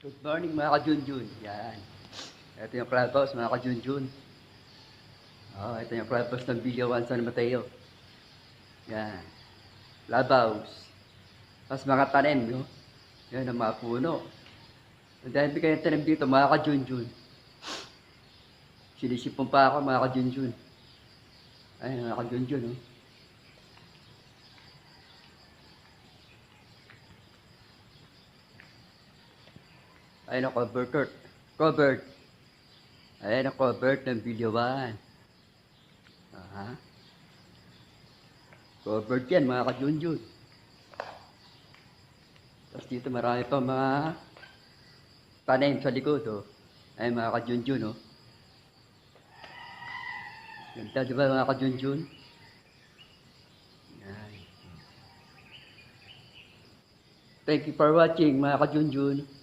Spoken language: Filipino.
Good morning mga ka-Junjun. Yan. Ito yung clubhouse mga ka-Junjun. Oh, ito yung clubhouse ng Biliawan San Mateo. Yan. Clubhouse. Tapos mga tanim, no? Yan ang mga puno. Ang dami kayo tanim dito mga ka-Junjun. Sinisipon pa ako mga ka-Junjun. Ayun mga ka-Junjun, no? Ayun ang covered. Covered. Ayun ang covered ng videoan. Aha. Covered yan mga kajunjun. Tapos dito marami pa mga tanim sa likod. Oh. Ayun mga kajunjun. Oh. Ganda di ba mga kajunjun? Yan. Thank you for watching mga kajunjun.